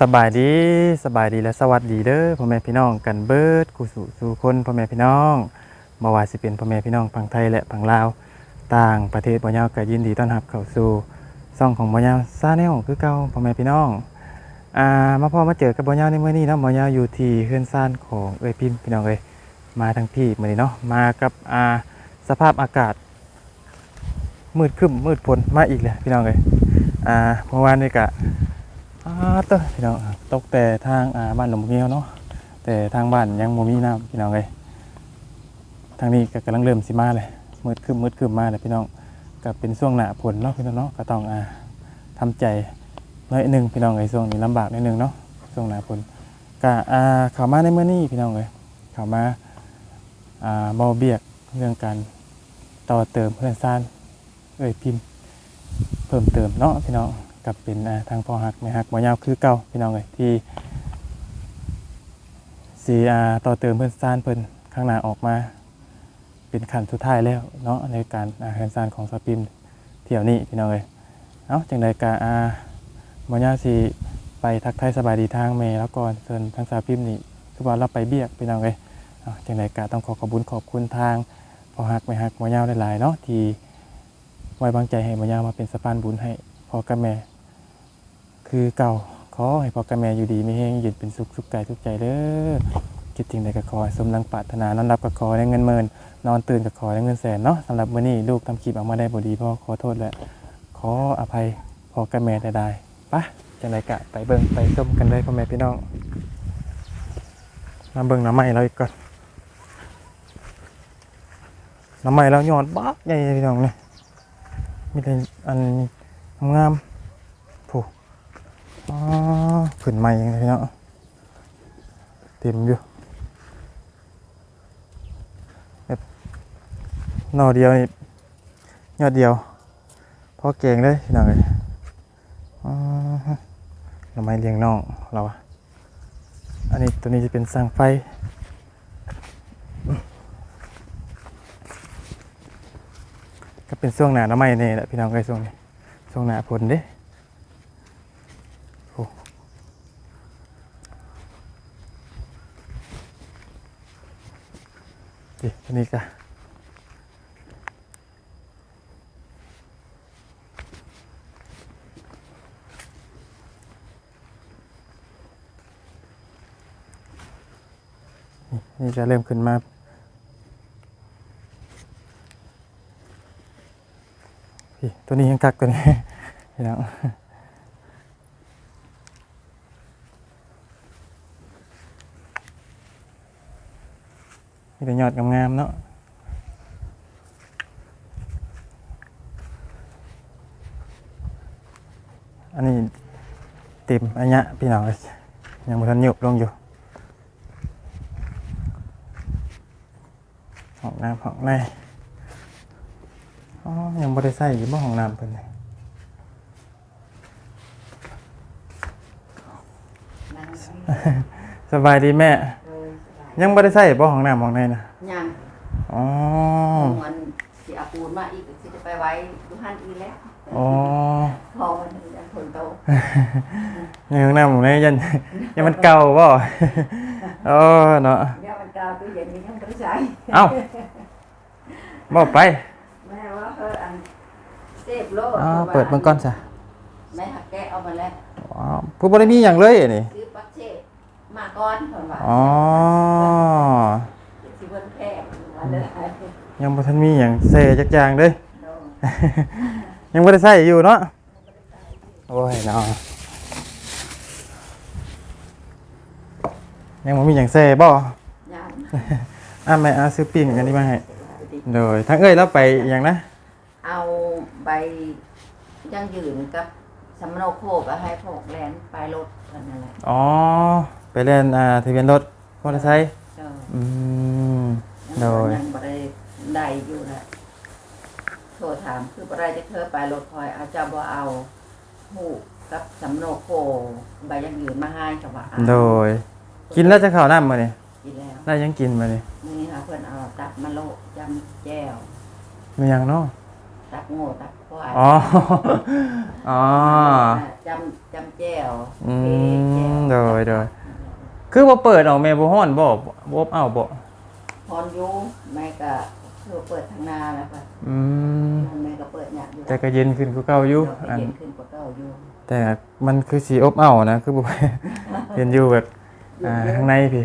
สบายดีสบายดีและสวัสดีเด้อพ่อแม่พี่น้องกันเบิดกูสู่สู่คนพ่อแม่พี่น้องบ่ว่าสิเป็นพ่อแม่พี่น้องฝั่งไทยและฝั่งลาวต่างประเทศบ่ยาวก็ยินดีต้อนรับเข้าสู่ช่องของบ่ยาวซาแนลคือเก่าพ่อแม่พี่น้องอ่ามาพ่อมาเจอกับบ่ยาวในมื้อนี้เนาะบ่ยาวอยู่ที่เฮือนซ่านของเอ้ยพิมพ์พี่น้องเอ้ยมาทั้งพี่มื้อนี้เนาะมากับอ่าสภาพอากาศ มืดครึ้มมืดฝนมาอีกแล้วพี่น้องเอ้ยอ่าเมื่อวานนี่ก็ อาเตอพี่น้องตกแต่ทางอ่าบ้านหลวงเงี้ยวเนาะแต่ทางบ้านยังบ่มีน้ำพี่น้องเลยทางนี้ก็กำลังเริ่มสิมาเลยมืดขึ้นมืดขึ้นมาเลยพี่น้องก็เป็นช่วงหนาฝนเนาะพี่น้องเนาะก็ต้องอ่าทำใจน้อยหนึ่งพี่น้องเลยช่วงนี้ลำบากนิดนึงเนาะช่วงหนาฝนก็อ่าข้ามาในเมื่อนี้พี่น้องเลยข้าวมาอ่าเบาเบียกเรื่องการต่อเติมเพื่อนซ่านเอ้ยพิมพ์เพิ่มเติมเนาะพี่น้อง กับเป็นทางพอหักไม่หักบ่ยาวคือเก่าพี่น้องเลยที่สีอาต่อเติมเพื่อนซานเพิ่นข้างหน้าออกมา เป็นขันสุดท้ายแล้วเนาะในการอาเฮือนซานของสปิมเที่ยวนี้พี่น้องเลยเนาะจังใดกาอาบ่ยาวสิไปทักทายสบายดีทางเมย์แล้วก่อนส่วนทางสาพิมนี่คือว่าเราไปเบียกพี่น้องเลยเอาจังใดกาต้องขอขอบคุญขอบคุณทางพอหักไม่หักบ่ยาวหลายๆเนาะที่ไว้วางใจให้บ่ยาวมาเป็นสะพานบุญให้พ่อกับแม่ คือเก่าขอให้พ่อกับแม่อยู่ดีไม่แห้งยืนเป็นสุขสุขกายทุกใจเด้อคิดจริงใดก็ขอให้สมดังปรารถนานอนรับก็ขอได้เงินหมื่นนอนตื่นก็ขอได้เงินแสนเนาะสำหรับมื้อนี้ลูกทำคลิปออกมาได้บ่ดีพ่อขอโทษและขออภัยพ่อกับแม่ได้ได้ปะจังไดกะไปเบิ่งไปชมกันเลยพ่อแม่พี่น้องมาเบิ่งน้ำใหม่เราอีกก่อนน้ำใหม่เราหยอดบักใหญ่พี่น้องเนี่ยมีแต่อันงาม อ๋อขึ้นใหม่ยังไงเนาะเต็มอยู่แบบหน่อเดียวนี่ยอดเดียวพอเก่งเลยพี่น้องเลยทำไมเลี้ยงน้องเราอะอันนี้ตัวนี้จะเป็นสร้างไฟก็เป็นช่วงหนาหน้ำไม้นี่ยแหละพี่น้องเลยช่วงนี้ช่วงหนาผลเด้ โอ้ดิ อันนี้ก็นี่นี่จะเริ่มขึ้นมาพี่ตัวนี้ยังกักตัวนี้พี่น้อง แต่ยอดงามๆเนาะอันนี้เต็มอันเนี้ยพี่น้องเอ้ยยังบ่ทันยุบลงอยู่ห้องน้ำห้องในอ๋อยังบ่ได้ใส่อยู่บ่ห้องน้ำเพิ่นเลยนั่งสบายดีแม่เออสบา ยยังบ่ได้ใส่บ่ห้องน้ำห้องในนะยังอ๋อเงินที่เอาปูนมาอีกที่จะไปไว้ดูหันอีกแล้วอ๋อพอมันยันผลโตยังห้องน้ำห้องในยันยังมันเก่าบ่โอ้เนาะเดี๋ยวมันกาวตู้เย็นมีทั้งตู้ใช้เอ้าบอกไปแม่ว่าเอออันเซฟโลอ๋อเปิดเบิ่งก่อนซะแม่หักแกะเอามาแล้วอ๋อผู้บ่ได้มีหยังเลยอันนี่ซื้อปักเชฟมา ก่อนเพิ่นว่าอ๋อ สิเพิ่นแพงว่าเลยยังบ่ทันมีหยังใส่จักอย่างเด้โดน ยังบ่ได้ใส่อยู่เนาะ โอ้ยเนาะยังบ่มีหยังใส่บ่ยังอะแม่เอาซื้อปิ้งอันนี้มาให้ โดยทั้งเอ้ยแล้วไปหยังนะ เอาใบยังยืนกับสำโนโคกเอาให้พวกแลนปลายรถเท่านั้นแหละอ๋อ ไปเล่นอ่าทะเบียนรถมอเตอร์ไซค์เอออืมยังโดยยังบ่ได้ได้อยู่นะโทรถามคือบ่ได้จะเธอไปรถคอยอาจจะบ่เอาหูกับสำโนโคใบยังยืนมาให้กับว่าเอาโดย กินแล้วจะเข้าน้ำมื้อนี้กินแล้วได้ยังกินมื้อนี้นี่ค่ะเพื่อนเอาตับมาโลกจำแจ้วมีหยังเนาะตตักโง่ตักควายอ๋ออ๋อ จำจำแจ่วอืเทแจ่วมโดยโดย คือบ่เปิดออกแม่บ่ฮ้อนบ่บ่อบอ้าวบ่พรอยูแม่ก็คือเปิดทางหนาแล้วก็อืมแม่ก็เปิดหยักอยู่แต่ก็เย็นขึ้นกว่าเก่าอยู่เดี๋วก็อัน เย็นขึ้นกว่าเก่าอยู่แต่มันคือสีอบอ้าวนะ คือบ่เย็นอยู่แบบอ่าข้างในพี่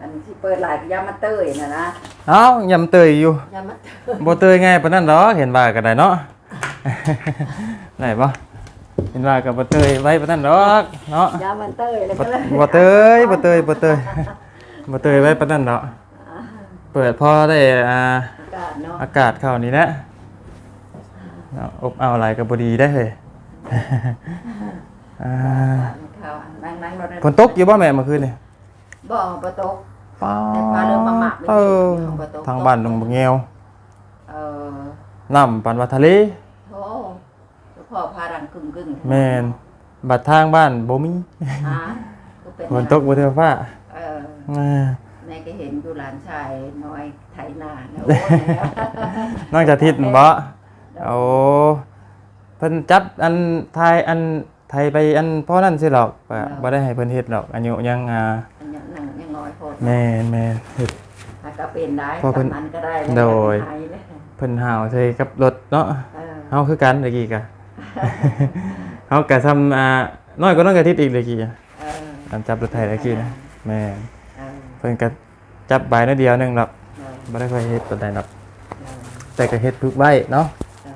อันที่เปิดหลายก็ยามาเตยนะนะเอ้ายำเตยอยู่ยามาเตยบ่เตยง่ายปานนั้นดอกเห็นว่าก็ได้เนาะ ได้บ่ เห็นว่าก็บ่เตยไว้ปานนั้นดอกเนาะยามาเตยแล้วบ่ก็เลยบ่เตยบ่เตยบ่เตยบ่เตยไว้ปานนั้นดอกเปิดพอได้อ่าอากาศเนาะอากาศเข้านี่แหละเนาะอบอ้าวหลายก็บ่ดีได้เฮ้ยอ่าข้าวนั่งนั่งรถฝนตกอยู่บ่แม่เมื่อคืนนี่บ่บ่ตกป้าแต่ฟ้าเริ่มมาหมักไม่เออดีของประตูทางบ้านดงบงเงียวเออน้ำปันวัดทะเลโธ่เจ้า พ่อพารังกึ่งกึ่งแม่นบัดทางบ้านบ่มีอ่าก็เป็นฝนตกบ่เทื่อฟ้าเอออ่าแม่ก็เห็นอยู่หลานชายน้อยไถนาแล้วโอ้ยนอกจากทิศนั่นบ่โอ้เพิ่นจับอันทายอันไทยไปอันเพราะนั่นสิหรอกบ่บ่ได้ให้เพิ่นเฮ็ดหรอกอายุยังอ่าอันยังนั่งยังน้อยโพดแม่นแม่นเฮ็ดถ้าก็เป็นได้พอเพิ่นกำนันก็ได้โดยไถเลยเพิ่นหาวใส่กับรถเนาะเออเฮาคือกันเมื่อกี้กะ เฮาก็ซ้ำอ่าน้อยกว่าน้องกะทิศอีกเมื่อกี้อะเอออันจับรถไทยเมื่อกี้นะแม่นเออเพิ่นก็จับใบนิดเดียวหนึงหรอกเออบ่ได้ค่อยเฮ็ดปานใดหรอกเออแต่ก็เฮ็ดพึกไว้เนาะเออ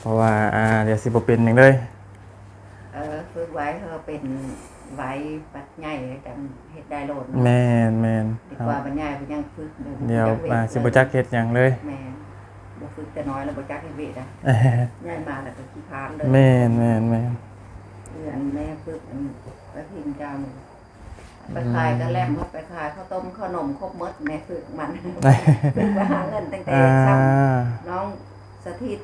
เพราะว่าอ่าเดี๋ยวสิบ่เป็นหยังเลยเออฝึกไว้เขาเป็นไว้ปัดใหญ่จังเฮ็ดได้โลดแม่นแม่นดีครักว่าบปัญญาเพิ่นยังฝึกเดี๋ยวอ่าสิบ่จักเฮ็ดหยังเลยแม่น บ่ฝึกแต่น้อยแล้วบ่จักเฮ็ดเวทอะใหญ่มาแล้วก็ขี้คร้านเลยแม่นแม่นแม่นเพื่อนแม่ฝึกอันไปพิมพ์จำไปขายก็แลมไปขายข้าวต้มขนมครบหมดแม่ฝึกมันฝึกไปหาเงินตั้งแต่อ่าซ้ำน้องสถิต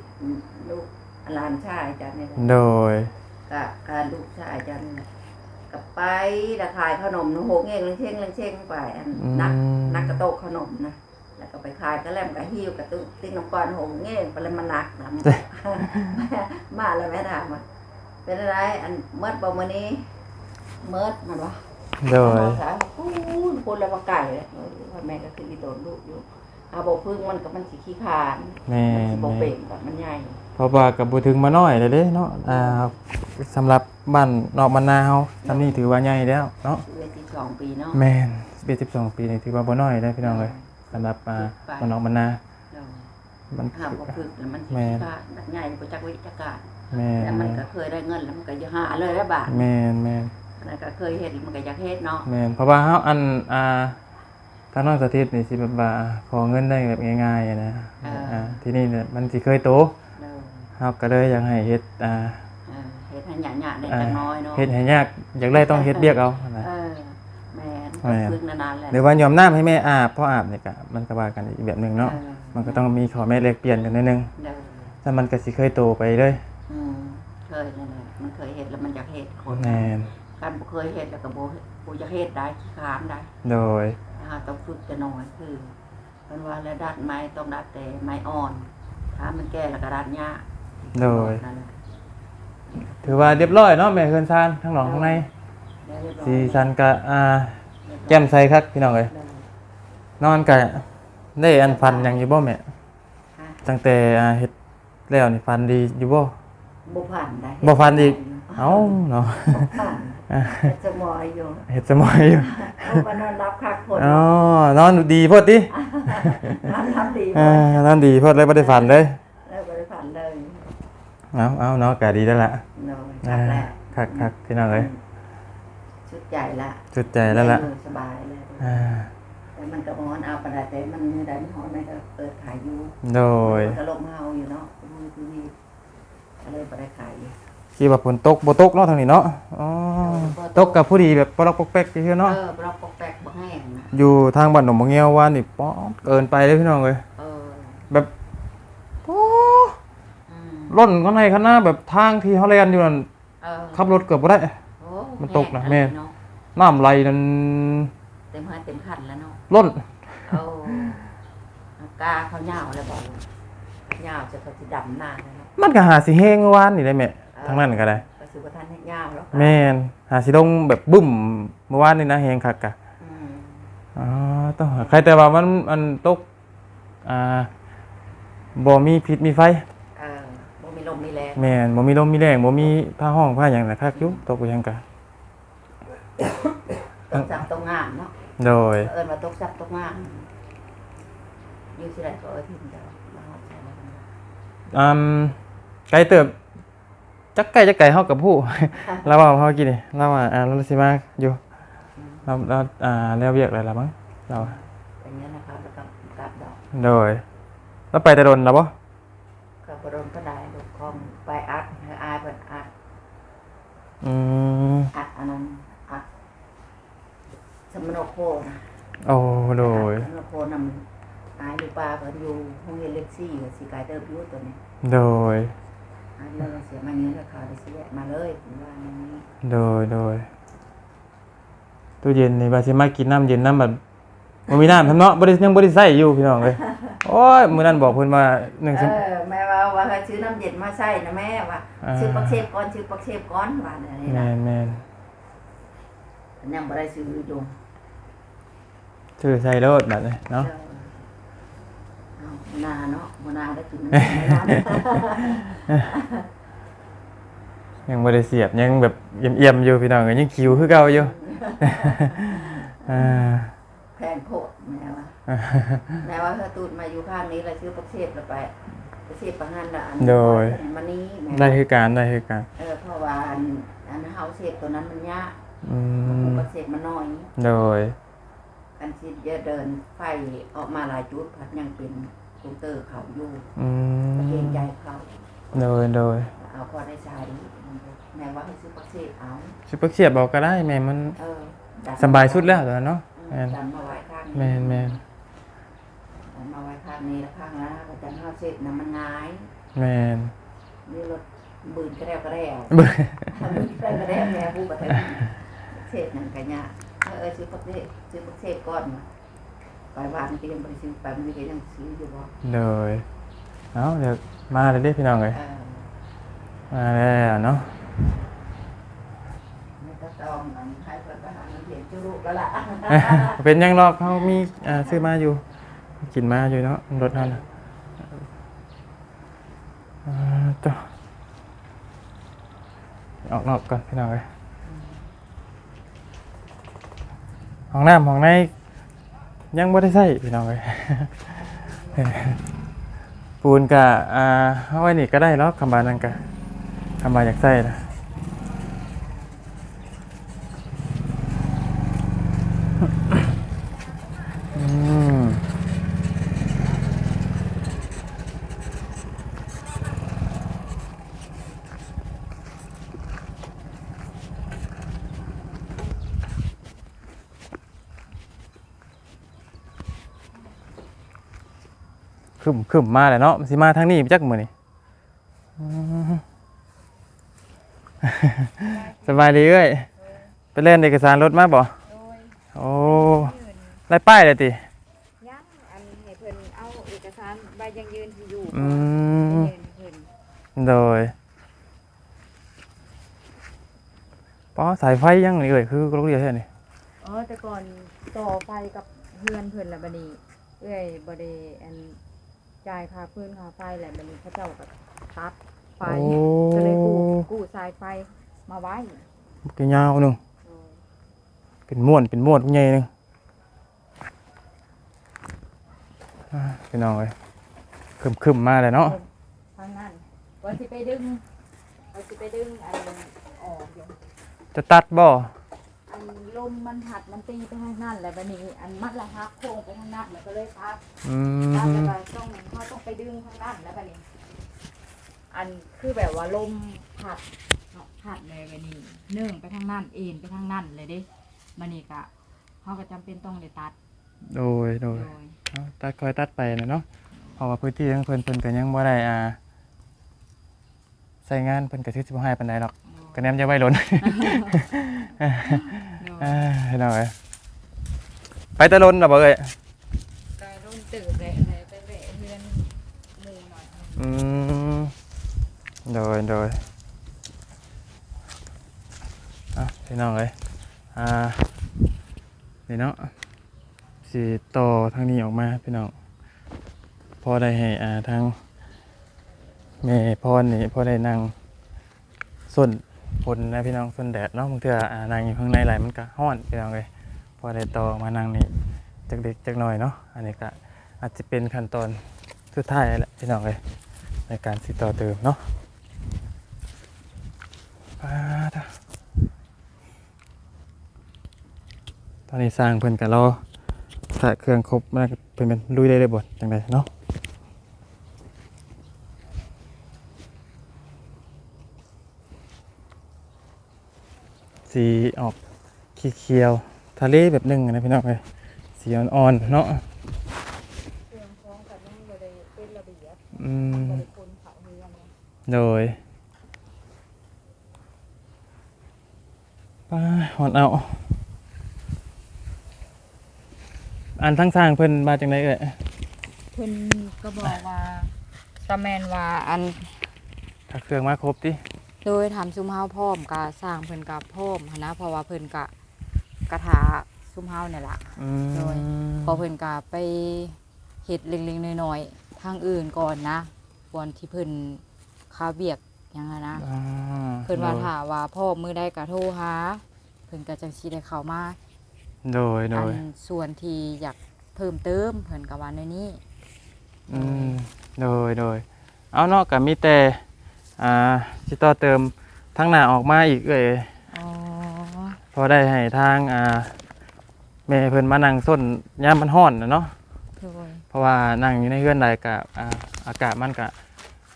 ลูกหลานชายจันนี่แหละโดยกะการลูกชายจันนี่แหละกับไปละขายขนมหนูโหงเองลังเช่งลังเช่งไปอันอืมนักนักกระโตกขนมนะแล้วก็ ไปขายก็แลมกะหิ้วกระตุ้ติ๊กน้ำก้อนโหงเงี้ยไปเลยมันหนักนะมาแล้วแม่ถามว่าเป็นอะไรอันเมื่อบอกมานี้เมื่อมันวะโดยน้องสาวพูดพูดแล้วว่าไก่เลยว่าแม่ก็คืออีโดนลูกอยู่อาบอกพึ่งมันก็มันสีขี้ขานแม่มันนสิบอกแม่เป่นงแบบมันใหญ่เพราะว่าก็บ่ถึงมาน้อยเลยเด้เนาะอ่าสำหรับบ้านนอกบ้านนาเฮาซำนี้ถือว่าใหญ่แล้วเนาะเวทีสองปีเนาะแม่น11 12ปีนี่ถือว่าบ่น้อยได้พี่น้องเอ้ย สำหรับอ่าบ้านนอกบ้านนาเรามันห้ามบอกพึ่งแล้วมันสีแม่ขี้ขานแบบใหญ่ประจักษ์วิจักการแม่นแต่มันแม่นก็เคยได้เงินแล้วมันก็จะหาเลยแล้วบาทแม่นแม่นอันนั้นก็เคยเห็นมันก็อยากเฮ็ดเนาะแม่นเพราะว่าเฮาอันอ่าทางน้องสถิตนี่สิแบบว่าขอเงินได้แบบง่ายๆอะนะอ่าที่นี่เนี่ยมันสิเคยโตเราเฮาก็เลยอยากให้เฮ็ดอ่าเออเฮ็ดให้หยาๆในอ่าจังน้อยเนาะเฮ็ดให้ยากอยากได้ต้องเฮ็ดเบียกเอานะเออ แม่นแม่นฝึกนานๆแหละหรือว่ายอมน้ำให้แม่อาบพออาบเนี่ยก็มันก็ว่ากันอีกแบบหนึงเนาะเออมันก็ต้องมีขอแม่แลกเปลี่ยนกันนิดนึงเด้อถ้ามันก็สิเคยโตไปเลยอืมเคยนั่นแหละมันเคยเห็ดแล้วมันอยากเห็ดคนแม่นการบ่เคยเห็ดแล้วก็บ่บ่อยากเห็ดได้ขี้คร้านได้โดยนะฮะต้องฝึกแต่น้อยคือเพิ่นว่าแล้วดัดไม้ต้องดัดแต่ไม้อ่อน ถ้ามันแก่แล้วก็ดัดหญ้าโดย นั่นแหละถือว่าเรียบร้อยเนาะแม่เฮือนซานทั้งหนองทั้งในได้เรียบร้อย สีสันก็อ่า แก้มใสคักพี่น้องเอ้ยได้นอนก็ได้อันฟันหยังอยู่บ่แม่ฮะตั้งแต่อ่าเฮ็ดแล้วนี่ฟันดีอยู่บ่ บ่ผ่านได้บ่ผ่านอีก เอ้าเนาะบ่ผ่านจะมอยอยู่เฮ็ดสมอยอยู่เอามานอนรับคักคนอ๋อนอนดีโพดตินอนรับดีอ่านอนดีโพดเลยบ่ได้ฝันเลยแล้วบ่ได้ผ่านเลย เอาเอาเนาะก็ดีแล้วล่ะเนาะอ่าคักแล้วคักคักพี่น้องเอ้ยชุด ใหญ่ละจุดใจแล้วล่ะเออสบายแล้วอ่าแต่มันก็บอนเอาไปได้แต่มันไม่ได้หอนมันก็เปิดขายอยู่โดยมันก็ลมเฮาอยู่เนาะมือทีวีก็เลยไปได้ขายคิดว่าฝนตกบ่ตกเนาะทางนี้เนาะอ๋อตกกับผู้ดีแบบปลอกปอกแป๊กซื่อๆเนาะเออเราปกแปกบ่แห้งนะอยู่ทางบ้านหนองบ่เงียวว่านี่ป๊อดเกินไปเลยพี่น้องเอ้ยเออแบบโอ้อืมล่นข้างในข้างหน้าแบบทางที่เฮาเรียนอยู่นั่นเออขับรถเกือบบ่ได้โอ้มันตกนะห้งแม่เนาะน้ำไหลนั่นเต็มหัวเต็มขันแล้วเนาะล้นเอากาเขาเหยาวแล้วบอกยาวจะเขาสิดำหน้าเลยเนาะมันก็หาสิแห้งเมื่อวานนี่ได้แม่ทั้งนั้นก็ได้ก็สิบ่ทันเฮ็ดยาวแล้วแม่นหาสิลงแบบบึ้มเมื่อวานนี่นะแห้งคักกะอืมอ๋อต้องใครแต่ว่ามันมันตกอ่าบ่มีพิษมีไฟเออบ่มีลมมีแรงแม่นบ่มีลมมีแรงบ่มีผ้าห้องผ้าหยังน่ะคักอยู่ตกไปหยังกะ ตกจับตกงามเนาะโดย เอิ้นว่าตกจับตกงามอยู่สิได้ก็เอิ้นทิ้งเด้อมาฮอดใช่แล้วกันอืมไก่เติบ จักไก่จักไก่เฮากับผู้ เราว่าเฮากินนี่เราว่าอ่าเราสิมาอยู่เราเราอ่าแล้วเวียกอะไรล่ะมั้งเราอย่างเงี้ยนะครับแล้วก็กลับดอกโดย แล้วไปแต่ดนแล้วบ่ก็บ่โดนก็ได้ลูกของไปอัดให้อายเพิ่นอัดอืม อัดอันนั้นอัด สมโนโคนะโอ้โดยสมโนโคนำอายลูกปลาเพิ่นอยู่ห้องเรียนเล็กซี่ก็สิกลายเติบอยู่ตัวนี้โดยอันนี้เสียมาเงี้ยแล้วเขาได้สิแยกมาเลยผมว่าอย่างนี้โดยโดยตู้เย็นนี่ว่าสิมากินน้ำเย็นน้ำแบบบ่มีน้ำทำเนาะบ่ได้ยังบ่ได้ใช้อยู่พี่น้องเอ้ยโอ้ยมื้อนั้นบอกเพิ่นว่าหนึ่งเอชั่วอแม่ว่าว่าให้ซื้อน้ำเย็นมาใส่นะแม่ว่าอ่าซื้อปักเชฟก่อนซื้อปักเชฟก่อนว่าอันนี้แม่นะนแม่นยังบ่ได้ซื้ออยู่ ชื่อใส่โลดบัดนี้เนาะเออเอานาเนาะบ่นาได้กินน้ำเย็นไม่นานยังบ่ได้เสียบยังแบบเอี่ยมๆอยู่พี่น้องเอ้ยยังคิวคือเก่าอยู่อ่าแพงโคตรแม่ว่าแม่ว่าถ้าตูดมาอยู่ข้างนี้แล้วซื้อปักเชฟแล้วไปปักเชฟปังหันละอันโดยมันนี้แม่ได้คือการได้คือการเออเพราะว่าอันอันเฮาเชฟตัวนั้นมันยากอืมปักเชฟมันน้อยโดย กันสิจะเดินไฟออกมาหลายจุดพัดยังเป็นคูเตอร์เขาอยู่อืก็เกรงมใจเขาโดยโดยเอาพอได้ใช้แม่ว่าให้ซื้อปักเชฟเอาสิปักเสียบบอกก็ได้แม่มันเออดันสำบายสุดแล้วตอนนั้นเนาะอืแม่มนดันมาไว้ข้างแม่นแม่นดันมาไว้ข้างนี้แล้วข้างนั้นก็จะห้าเชฟน้ำมันง่ายแม่นนี่รถบืนกระเดวกระเดว เบิ่ง บืนกระเดวกระเดวแม่ผู้ประเทศเชฟนั่นกันยาก เออเออซื้อปักเชฟซื้อปักเชฟก่อนมาไปวานก็ยังไปซื้อไปมันก็ยังซื้ออยู่บ่โดยเอาเดี๋ยวมาเลยเด้พี่น้องเอ้ยมาแล้วเนาะไม่ก็ต้องอันใครเปิดไปหาเงินเดือนจุลุแล้วล่ะเป็นยังรอกเขามีซื้อมาอยู่ กินมาอยู่เนาะรถนั่นน่ะอ่าจ้ะออกนอกก่อนพี่น้องเอ้ย ห้องน้ำห้องในยังไม่ได้ใส่พี่น้องเลยปูนกะอ่าเอาไว้นี่ก็ได้แล้วคำบานั่นกะคำบาอยากใส่นะ ขึ้นขึ้นมาแหละเนาะมันสิมาทางนี้จักมือนี่อืมสบายดีเอ้ยไปเล่นเอกสารรถมาบ่โดยโอ้ไล่ป้ายเลยติยังอันให้เพิ่นเอาเอกสารใบยังยืนที่อยู่อืมไปยืนให้เพิ่นโดยป้อสายไฟยังนี่เอ้ยคือรถเรียนใช่นี่อ๋อแต่ก่อนต่อไฟกับเพื่อนเพิ่นละบัดนี้เอ้ยบ่ได้อัน จ่ายค่าพื้นค่าไฟแหละบัดนี้เขาเจ้าก็ตัดไฟโอ้ ก็เลยกู้กู้สายไฟมาไว้กี่ยาวหนึงโดยเป็นม้วนเป็นม้วนใหญ่หนึงอ่าพี่น้องเอ้ยคึมๆมาเลยเนาะทางนั้นว่าสิไปดึงว่าสิไปดึงอันออกอยู่จะตัดบ่อัน ลมมันหัดมันตีไปทางนั้นแหละบัดนี้ อันมัดละฮักโค้งไปทางนั้นแล้วก็เลยพักอืถ้าจะมไปต้องเขาต้องไปดึงทางด้านแล้วแบบนี้ อันคือแบบว่าลมผัดเนาะผัดเลยแบบนี้เนื่องไปทางนั้นเอ็นไปทางนั้นเลยเด้มันนี่กะเขาก็จำเป็นต้องเลยตัดโดยโดโดยยเอาตัดคอยตัดไปนะเนาะเพราะว่าพื้นที่ของเพิ่นเพิ่นก็ยังบ่ได้อ่าใส่งานเพิ่นก็สิบ่ให้ปานใดหรอกก็แนมจะไว้ล้น โดยอ่าให้หน่อยไปตะลนหรอบ่เอ้ยกายร่มตื่นเลยเลยไปแวะเพื่อนหมู่หน่อยอืมโดยโดยอะพี่น้องเลยอ่านี่เนาะสีต่อทางนี้ออกมาพี่น้องพอได้ให้อ่าทางแม่พรนี่พอได้นั่งส้น พลนะพี่น้องส้นแดดเนาะบางเทื่ออ่านั่งอยู่ข้างในไหลมันก็ฮ้อนพี่น้องเลยพอได้ต่อมานั่งนี่จักเด็กจักหน่อยเนาะอันนี้ก็อาจจะเป็นขั้นตอนสุดท้ายแหละพี่น้องเลยในการสิต่อเติมเนาะตอนนี้สร้างเพิ่อนกันรอถ้าเครื่องครบมันก็เพิ่นเป็นลุยได้เลยบดจังไดเนาะ สีออกเขียวๆทะเลแบบหนึงอะนะพี่น้องเลยสีอ่อนๆเนาะเครื่องฟ้องกันยังบ่ได้เป็นระเบียบอืมบ่ได้คนเขาเรือนเลยโดยป้าหอนเอาอันทั้งสร้างเพิ่นมาจากไหนเอ่ยเพิ่นก็บอกว่าตะแมนว่าอันถ้าเครื่องมาครบดิ โดยทำซุมเฮาพร้อมกะสร้างเพิ่นกะพร้อมหั้นนะเพราะว่าเพิ่นกะกระถาซุมเฮาเนี่ยล่ะ อืมโดย พอเพิ่นกะไปเฮ็ดเล็กๆน้อยๆทางอื่นก่อนนะก่อนที่เพิ่นค้าเบียกหยังหั้นนะ อ่าเพิ่นว่าถ้าว่าพ่อมือใดกะโทรหาเพิ่นก็จังสิได้เข้ามาโดยโดอัยนส่วนที่อยากเพิ่มเติมเพิ่นก็ว่าในนี้อืมโดยโดยเอาเนาะกับมีแต่ อ่าสิต่อเติมทั้งหน้าออกมาอีกเอ่ยอ๋อพอได้ให้ทางอ่าแม่เพิ่นมานั่งส้นยามมันร้อนนะเนาะโดยเพราะว่านั่งอยู่ในเฮือนใดกับอ่าอากาศมันก็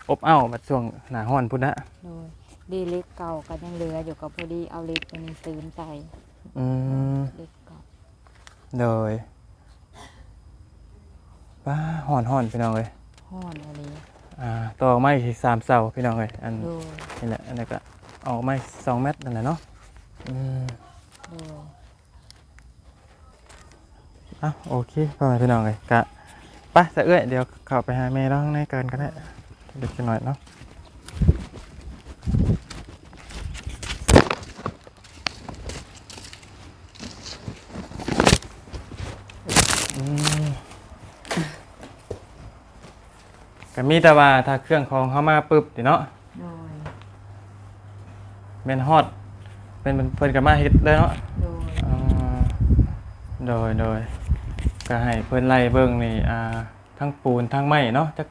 อบอ้าวบัดช่วงหน้าร้อนพุ่นนะโดยดีเล็กเก่าก็ยังเหลืออยู่กับพอดีเอาเล็กตัวนี้ซื้อใส่อืมเล็กเก่าโดยป้าห่อนห่อนพี่น้องเลยฮ้อนอะไร อ่าต่อไม้สามเสาพี่น้องเลยอันโดยนี่แหละอันนี้ก็ออกไม้สองเมตรนั่นแหละเนาะอืมโดยอะโอเคพ่อแม่พี่น้องเลยกะไปสะเอื้อยเดี๋ยวเข้าไปหาแม่ร้องในเกินก็ได้เด็กหน่อยเนาะ ก็มีแต่ว่าถ้าเครื่องของเข้ามาปุ๊บเดี๋ยวเนาะโดยแม่นฮอดเป็นเป็นเพิ่นก็มาเฮ็ดเลยเนาะโดย อ่าโดยโดยก็ให้เพิ่นไล่เบิ่งนี่อ่าทั้งปูนทั้งไม้เนาะจัก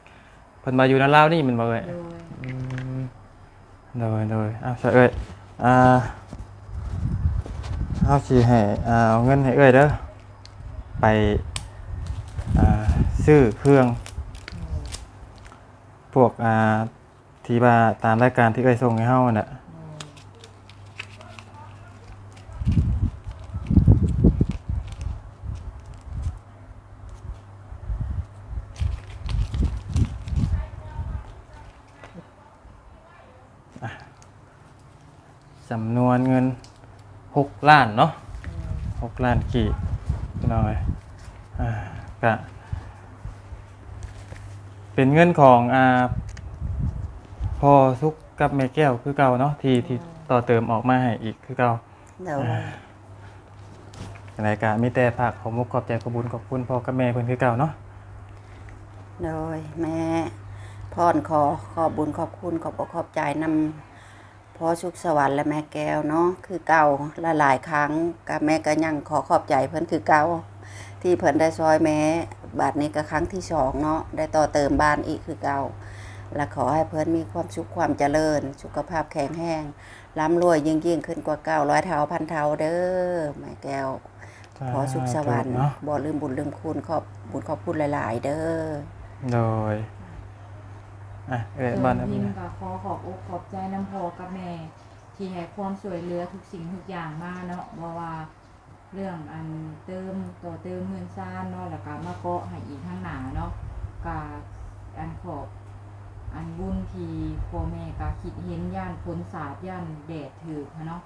เพิ่นมาอยู่ในลาวนี่แมันบ่เอ่ย โดย อืมโดยโดยอ้าวซะเอ้ยอ่าเอาสิให้อ่าเอาเงินให้เอ้ยเด้อไปอ่าซื้อเครื่อง พวกอ่าที่ว่าตามรายการที่เอ้ยส่งให้เฮาน่ะจำนวนเงินหกล้านเนาะหกล้านกี่พี่น้อยอ่ากะ เป็นเงินของอ่าพอซุกกับแม่แก้วคือเก่าเนาะที่ที่ต่อเติมออกมาให้อีกคือเก่าเดี๋ยวอะไรกะมีแต่ภาคขอมุกขอบใจขอบุญขอบคุณพ่อกับแม่เพิ่นคือเก่าเนาะโดยแม่พรขอขอบบุญขอบคุณขอบอกขอบใจนำพ่อสุขสวรรค์และแม่แก้วเนาะคือเก่าละหลายครั้งกับแม่ก็ยังขอขอบใจเพิ่นคือเก่าที่เพิ่นได้ซอยแม่ บาทนี้ก็ครั้งที่สองเนาะได้ต่อเติมบ้านอีกคือเก่าและขอให้เพิ่นมีความสุขความเจริญ สุขภาพแข็งแรงร่ำรวยยิ่งยิ่งขึ้นกว่าเก่าร้อยเท่าพันเท่าเด้อแม่แก้ว ขอสุขสวรรค์เนาะบ่ลืมบุญลืมคุณขอบบุญขอบคุณหลาย ๆ เด้อโดยอะเอ้ยส่วนบ้านพิมพ์ก็ขอขอบอกขอบใจน้ำพอกับแม่ ที่ให้ความสวยเหลือทุกสิ่งทุกอย่างมาเนาะบ่ว่า เรื่องอันเติมต่อเติมเงินซ่านเนาะแล้วก็มาเกาะให้อีกข้างหน้าเนาะกาอันขอบอันบุญที่พ่อแม่ก็คิดเห็นย่านพ้นศาสตร์ย่านแดดถือหั้นเนาะ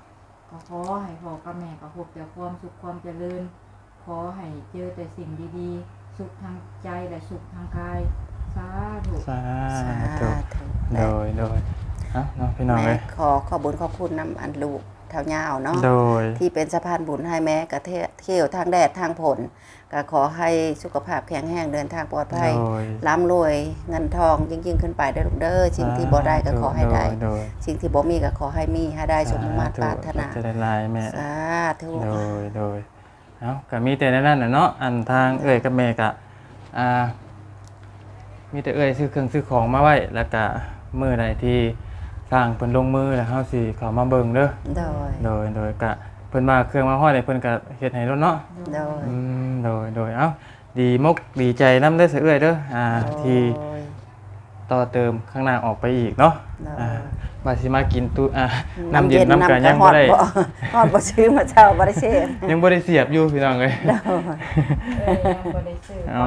ก็ขอให้พ่อกับแม่ก็พบแต่ความสุขความเจริญ ขอให้เจอแต่สิ่งดีๆ สุขทางใจและสุขทางกายสาธุสาสาธุธุโดยโดยเอ้าเนาะพี่น้องแม่เอ้ยขอขอบุญขอบคุณน้ำอันลูก เท่ายาวเนาะโดย ที่เป็นสะพานบุญให้แม่กระเที่ยวทางแดดทางผล ก็ขอให้สุขภาพแข็งแรงเดินทางปลอดภัยโดย ร่ำรวยเงินทองยิ่งๆขึ้นไปได้อลูกเด้อสิ่งที่บ่ได้ก็ขอให้ได้ โยสิ่งที่บ่มีก็ขอให้มีให้ได้สมมาตรปรารถนาจะได้ลายแม่ สาธุ โดย โดยเอ้าก็มีแต่ในนั้นน่ะเนาะ อันทางเอ้ยกับแม่ก็อ่า มีแต่เอ้ยซื้อเครื่องซื้อของมาไว้ แล้วก็มื้อใดที่ สร้างเพิ่นลงมือแล้วเฮาสิเข้ามาเบิ่งเด้อโดย โดยโดยก็เพิ่นมาเครื่องมาฮ้อดให้เพิ่นก็เฮ็ดให้รถเนาะโดยอืมโดยโดยเอ้าดีมกดีใจนำได้อเสือเอ้ยเด้ออ่าที่ โดย ต่อเติมข้างหน้าออกไปอีกเนาะโดยอ่าว่าสิมากินตู้อ่าน้ำเย็นน้ำกะยังฮบ่อดได้บ่ฮอดบ่ซื้อมาเช้าบ่ได้เช็ดยังบ่ได้เสียบอยู่พี่น้องเอ้ยโดยเอ้ยยังบ่ได้ซื้ออ๋อ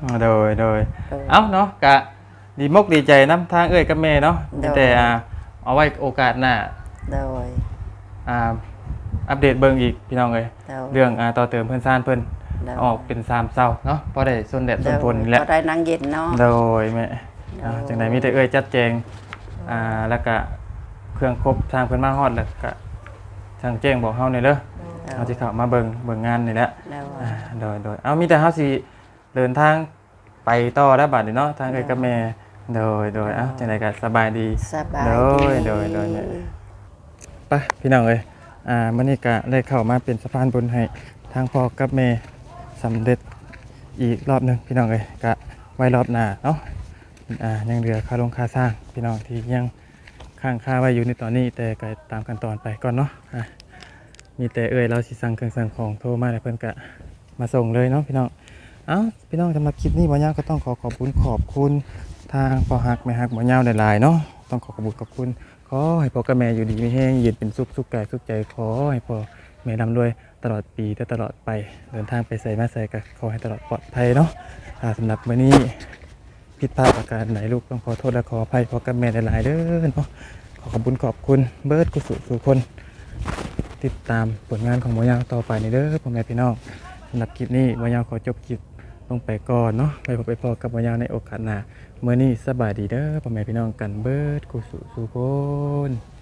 ของสิบบาทโดยโดยโดยเอ้าเนาะกะ ดีมกดีใจน้ำทางเอ้ยกับแม่เนาะโดยแต่อ่าเอาไว้โอกาสหน้าโดยอ่าอัปเดตเบิ่งอีกพี่น้องเอ้ยโดยเรื่องอ่าต่อเติมเพิ่นซ่านเพิ่นโดยออกเป็นสามเศร้าเนาะพอได้ส่วนแดดส่วนฝนนี่แหละก็ได้นั่งเย็นเนาะโดยแม่อ่าโดยจังไดมีแต่เอ้ยจัดแจงอ่าแล้วก็เครื่องครบทางเพิ่นมาฮอดแล้วก็ทางแจ้งบอกเฮานี่เด้อเฮาสิเข้ามาเบิ่งเบิ่งงานนี่แหละโดยอ่าโดยโดยเอามีแต่เฮาสิเดินทางไปต่อแล้วบัดนี้เนาะทางเอ้ยกับแม่ โดยโดยเอ้าจังไดก็สบายดีสบายโดยดีโดยโดยเนี่ยไปพี่น้องเอ้ยอ่ามื้อนี้ก็ได้เข้ามาเป็นสะพานบุญให้ทางพ่อกับแม่สำเร็จอีกรอบหนึงพี่น้องเอ้ยก็ไว้รอบหน้าเนาะอ่ายังเหลือค่าลงค่าสร้างพี่น้องที่ยังค้างค่าไว้อยู่ในตอนนี้แต่ก็ตามขั้นตอนไปก่อนเนาะอะมีแต่เอ้ยเราสิสั่งเครื่องสั่งของโทรมาแล้วเพิ่นก็มาส่งเลยเนาะพี่น้องเอ้าพี่น้องสำหรับคลิปนี้บ่ยาวก็ต้องขอขอบคุณขอบคุณ ทางพอฮักแม่ฮักบ่ยาหลายๆเนาะต้องขอขอบคุณขอบคุณขอให้พ่อกับแม่อยู่ดีมีแห้งเย็นเป็นสุขสุขกายสุขใจขอให้พ่อแม่ร่ำรวยตลอดปีและตลอดไปเดินทางไปใส่มาใส่ก็ขอให้ตลอดปลอดภัยเนาะอ่าสำหรับมื้อนี้ผิดพลาดประการไหนลูกต้องขอโทษและขออภัยพ่อกับแม่หลายๆเด้อเนาะขอขอบคุณขอบคุณเบิร์ดกุศลสู่คน ติดตามผลงานของหมอยาวต่อไปในเด้อพ่อแม่พี่น้องสำหรับคลิปนี้หมอยาวขอจบคลิป ลงไปก่อนเนาะไปพบไปพอกับหมอยาในโอกาสหน้าเมื่อนี้สบายดีเด้อพ่อแม่พี่น้องกันเบิร์ดกุศลสู่คน